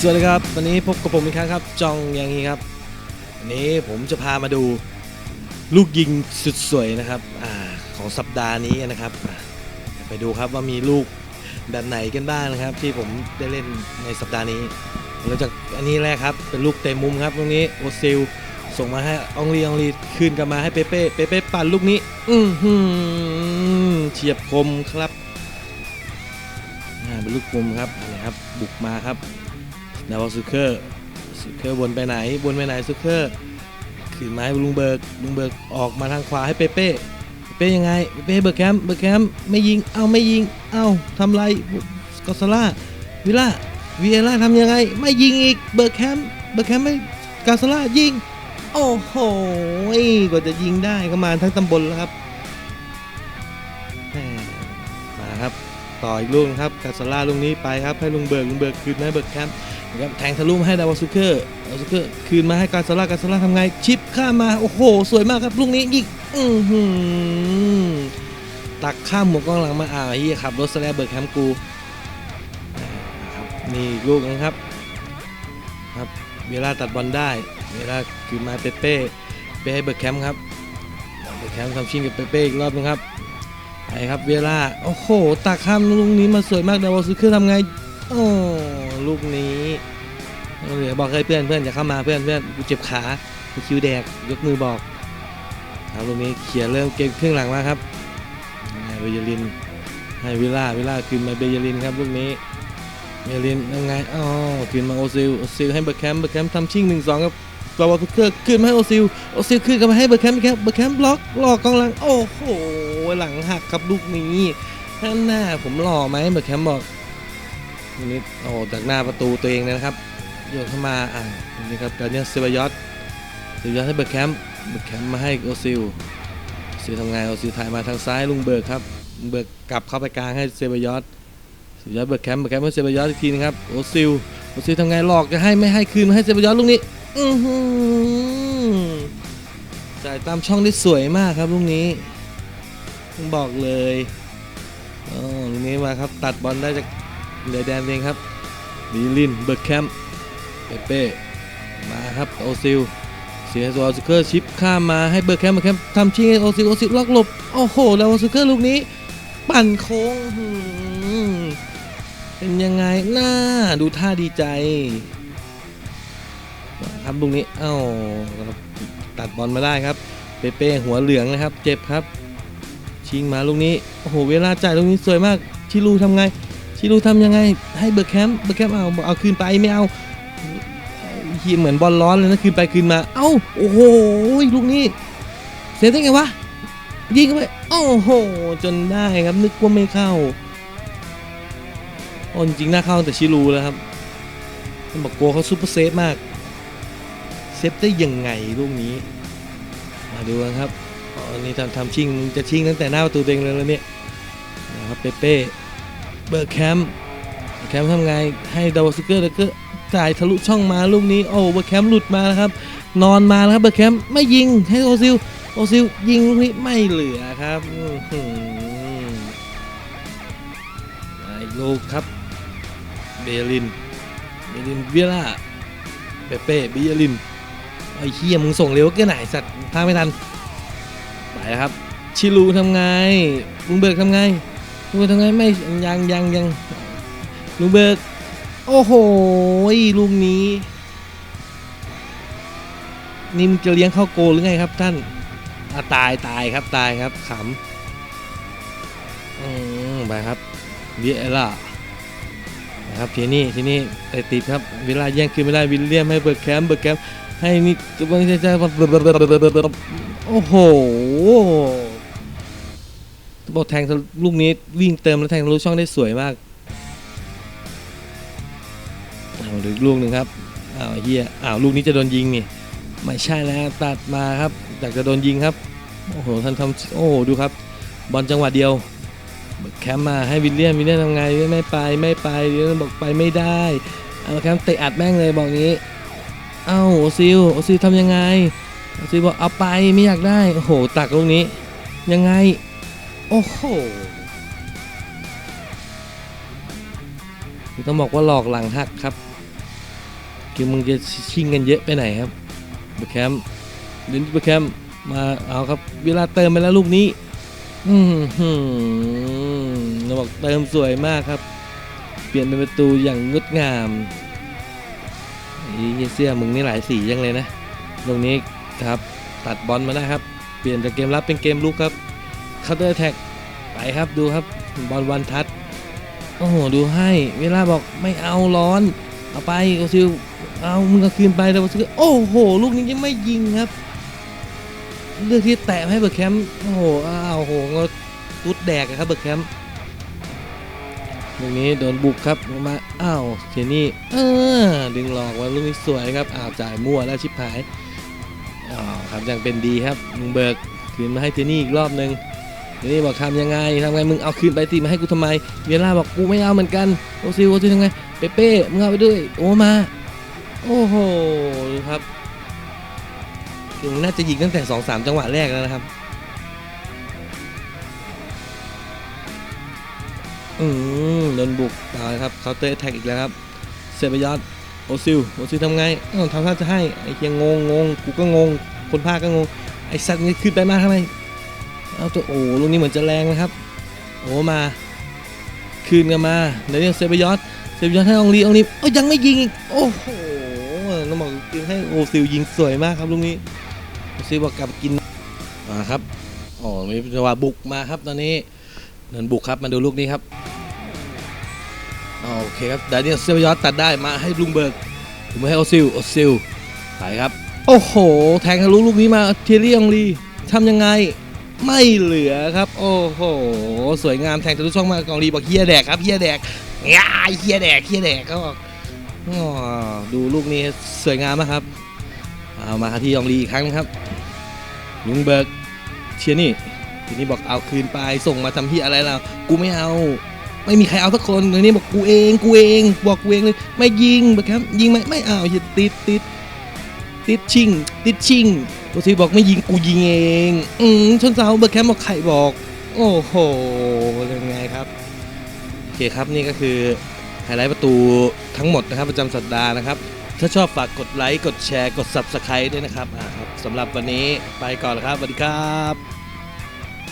สวัสดีครับ วันนี้พบกับผมอีกครั้งครับ จองยังฮีครับวันนี้ผมจะพามาดูลูกยิงสุดสวยนะครับอของสัปดาห์นี้นะครับ ไปดูครับว่ามีลูกแบบไหนกันบ้างนะครับ ที่ผมได้เล่นในสัปดาห์นี้แล้วจากอันนี้แรกครับเป็นลูกเตะมุมครับตรงนี้โอซิลส่งมาให้อองลีอองลีคืนกลับมาให้เปเป้เปเป้ปั่นลูกนี้ อืเฉียบคมครับเป็นลูกมุมครับอันนี้ครับ บุกมาครับ นาวาซูเคอร์ซูเคอร์วนไปไหนวนไปไหนซูเคอร์ขืนไม้ลุงเบิร์กลุงเบิร์กออกมาทางขวาให้เปเป้เป้ยังไงเป้เบิร์กแคมป์เบิร์กแคมป์ไม่ยิงเอ้าไม่ยิงเอ้าทำไรกอสล่าวิล่าวีเอล่าทำยังไง ไม่ยิงอีกเบิร์กแคมป์เบิร์กแคมป์ไม่กาสล่ายิง โอ้โหกว่าจะยิงได้ก็มาทั้งตำบลแล้วครับมาครับต่ออีกลูกครับกาซาร่าลูกนี้ไปครับให้ลุงเบิร์กลุงเบิร์กคืนมาให้เบิร์กแคมป์ นะครับแทงทะลุมาให้ดาวาซูเคอร์ดาวาซูเคอร์คืนมาให้กาซาร่ากาซาร่าทำไง ชิปข้ามมา โอ้โห สวยมากครับลูกนี้ยิงอือหือตักข้ามหมวกกองหลังมาอ่าเฮียขับรถสแลบเบิร์กแคมป์กูนะครับนี่ลูกนะครับครับเวลาตัดบอลได้เวลาคืนมาเปเป้เป้ให้เบิร์กแคมป์ครับเบิร์กแคมป์ทำชิงกับเปเป้อีกรอบนึงครับไปครับเวลาโอ้โหตักข้ามลูกนี้มาสวยมากดาวาซูคือทำไง โอ้ลูกนี้เหลือบอกให้เพื่อนเพื่อนอย่าเข้ามาเพื่อนเพื่อนกูเจ็บขาคิวแดกยกมือบอกครับลูกนี้เขียนเริ่มเกมครึ่งหลังมาครับให้เบยลินให้วิล่าวิล่าคืนมาเบยลินครับลูกนี้เบยลินยังไงอ๋อคืนมาโอซิลโอซิลให้เบอร์แคมเบอร์แคมทำชิ่งหนึ่งสองครับดาวาซูเคอร์ขึ้นมาให้โอซิลโอซิลขึ้นกลับมาให้เบอร์แคมป์ครับเบอร์แคมป์บล็อกหลอกกองหลังโอ้โหหลังหักครับลูกนี้ท่านหน้าผมหล่อไหมเบอร์แคมป์บอก นี้โอ้จากหน้าประตูตัวเองนะครับโยนเข้ามาอ่านี่ครับการเนียเซบายอสเซบายอสให้เบอร์กแคมป์เบอร์กแคมป์มาให้โอซิลโอซิลทำไงโอซิลถ่ายมาทางซ้ายลุงเบิร์กครับเบิร์กกลับเข้าไปกลางให้เซบายอสเซบายอสเบิร์กแคมป์เบิร์กแคมป์ให้เซบายอสอีกทีนึงครับโอซิลโอซิลทำไงหลอกจะให้ไม่ให้คืนมาให้เซบายอสลูกนี้อื้อหือจ่ายตามช่องได้สวยมากครับลูกนี้ต้องบอกเลยอ๋อลูกนี้มาครับตัดบอลได้จาก เหลือแดนเองครับดีลินเบิร์กแคมป์เปเป้มาครับโอซิลเสียตัวซูเคอร์ชิปข้ามมาให้เบิร์กแคมป์เบิร์กแคมป์ทำชิงให้โอซิลโอซิลล็อกหลบโอ้โห แล้วซูเคอร์ลูกนี้ปั่นโค้งเป็นยังไงหน่าดูท่าดีใจครับลูกนี้เอ้าตัดบอลมาได้ครับ เปเป้หัวเหลืองนะครับ เจ็บครับ ชิงมาลูกนี้โอ้โหเวลาจ่ายลูกนี้สวยมากชิลูทำไง ชิลูทำยังไงให้เบิร์กแคมป์เบิร์กแคมป์เอาเอาคืนไปไม่เอาเฮียเหมือนบอลร้อนเลยนะคืนไปคืนมา เอ้าโอ้โหลูกนี้เซฟได้ไงวะยิงเข้าไปโอ้โหจนได้ครับนึกว่าไม่เข้าโอ้จริงๆน่าเข้าแต่ชิลูแล้วครับต้องบอกโกเขาซูเปอร์เซฟมากเซฟได้ยังไงลูกนี้ มาดูกันครับอ๋ออันนี้ทำทำชิงจะชิงตั้งแต่หน้าประตูเองเลยแล้วเนี่ยนะครับเปเป้ เบิร์กแคมป์แคมป์ทำไงให้ดาวสเกอร์แล้วก็จ่ายทะลุช่องมาลูกนี้โอ้เบิร์กแคมป์หลุดมาแล้วครับ นอนมาแล้วครับเบิร์กแคมป์ไม่ยิงให้โอซิลโอซิลยิงลูกนี้ไม่เหลือครับอีกลูกครับเบลินเบลินเวียร่าเปเป้บิยลินไอ้เฮียมึงส่งเร็วแค่ไหนสัตว์พาไม่ทันไปแล้วครับชิลูทำไงลุงเบิร์กทำไง ลุงเบิร์กทำไงไม่ยังยังยังลุงเบิร์กโอ้โหลูกนี้ นี่มึงจะเลี้ยงเข้าโกหรือไงครับท่านอะตายตายครับตายครับขำอืมไปครับเบียล่านะครับทีนี้ทีนี้แต่ติดครับเวลาแย่งคืนไม่ได้วิลเลียมให้เบิร์กแคมป์เบิร์กแคมป์ให้นี่บางทีจะโอ้โห บอกแทงลูกนี้วิ่งเติมแล้วแทงทะลุช่องได้สวยมากเอาอีกลูกหนึ่งครับอ้าวเฮียอ้าวลูกนี้จะโดนยิงนี่ไม่ใช่แล้วตัดมาครับอยากจะโดนยิงครับโอ้โหท่านทำโอ้โหดูครับ บอลจังหวะเดียวแคมมาให้วิลเลียมวิลเลียมทำไงไม่ไปไม่ไปวิลเลียมบอกไปไม่ได้เอาแคมป์เตะอัดแม่งเลยบอกงี้เอ้าโอซิลโอซิลทำยังไงโอซิลบอกเอาไปไม่อยากได้โอ้โหตักลูกนี้ ยังไง โอ้โหต้องบอกว่าหลอกหลังหักครับคือมึงจะชิงกันเยอะไปไหนครับเบคแคมเดนเบคแคมมาเอาครับ เวลาเติมไปแล้วลูกนี้อืมหืมเราบอกเติมสวยมากครับ เปลี่ยนเป็นประตูอย่างงดงามไอ้เสื้อมึงนี่หลายสียังเลยนะ ตรงนี้ครับตัดบอลมาได้ครับ เปลี่ยนจากเกมรับเป็นเกมลุกครับ เคาน์เตอร์แท็กไปครับดูครับบอลวันทัชโอ้โหดูให้เวลาบอกไม่เอาร้อน เอาไปโอซิลเอามึงก็คืนไปแล้วโอซิลโอ้โห ลูกนี้ยังไม่ยิงครับ เลือกที่แตะให้เบิร์กแคมป์โอ้โหอ้าวโหก็ตุ๊ดแดกอะครับเบิร์กแคมป์ลูกนี้โดนบุกครับมาอ้าวเทียนี่เออดึงหลอกว่าลูกนี้สวยครับอ้าวจ่ายมั่วแล้วชิบหายอ๋อครับยังเป็นดีครับมึงเบิร์กคืนมาให้เทียนี่อีกรอบหนึ่ง นี่บอกทำยังไงทำไงมึงเอาคืนไปตีมาให้กูทำไมเวียร่าบอกกูไม่เอาเหมือนกันโอซิลโอซิลทำไงเปเป้มึงเอาไปด้วยโอมาโอ้โหครับคือน่าจะยิงตั้งแต่ 2 3 จังหวะแรกแล้วนะครับอืมโดนบุกเอาละครับเคาน์เตอร์แท็กอีกแล้วครับเซบยอดโอซิลโอซิลทำไงเอ้าทำท่าจะให้ไอ้เคียงงงงงกูก็งง คนภาคก็งงไอ้สัตว์นี่ขึ้นไปมากทำไม เอาตัวโอ้ลูกนี้เหมือนจะแรงนะครับ โอ้มา คืนกันมาเดี๋ยวนี้เซเบยอดเซเบยอดให้องลีองลีเอ้ยังไม่ยิงอีกโอ้โหต้องบอกจริงให้โอซิลยิงสวยมากครับลูกนี้ซีบอกกลับกินมาครับอ๋อมีจังหวะบุกมาครับตอนนี้เดินบุกครับมาดูลูกนี้ครับโอเคครับดานิเอลเซลยอสตัดได้มาให้ลุงเบิร์กถึงมาให้โอซิลโอซิลไปครับ โอ้โห แทงทะลุลูกนี้มาเทียรี่องลีทำยังไง ไม่เหลือครับ โอ้โห สวยงามแทงทะลุช่องมากองลีบอกเฮียแดกครับเฮียแดกง่ายเฮียแดกเฮียแดกเขาบอกอ๋อดูลูกนี้สวยงามมากครับ เอามาที่ยองลีอีกครั้งนะครับยุงเบิร์กเชียร์นี่ทีนี้บอกเอาคืนไปส่งมาทำที่อะไรเรากูไม่เอา ไม่มีใครเอาสักคนทีนี้บอกกูเองกูเอง บอกกูเองเลย ไม่ยิงเบิร์กครับ ยิงไหมไม่เอาติดติดติดชิงติดชิง โอซีบอกไม่ยิงกูยิงเอง อืมชนเสาเบิร์แคมบอกไข่บอก โอ้โหยังไงครับโอเคครับนี่ก็คือไฮไลท์ประตูทั้งหมดนะครับประจำสัปดาห์นะครับ ถ้าชอบฝากกดไลค์กดแชร์กด Subscribe ด้วยนะครับอ่าครับสำหรับวันนี้ไปก่อนแล้วครับสวัสดีครับ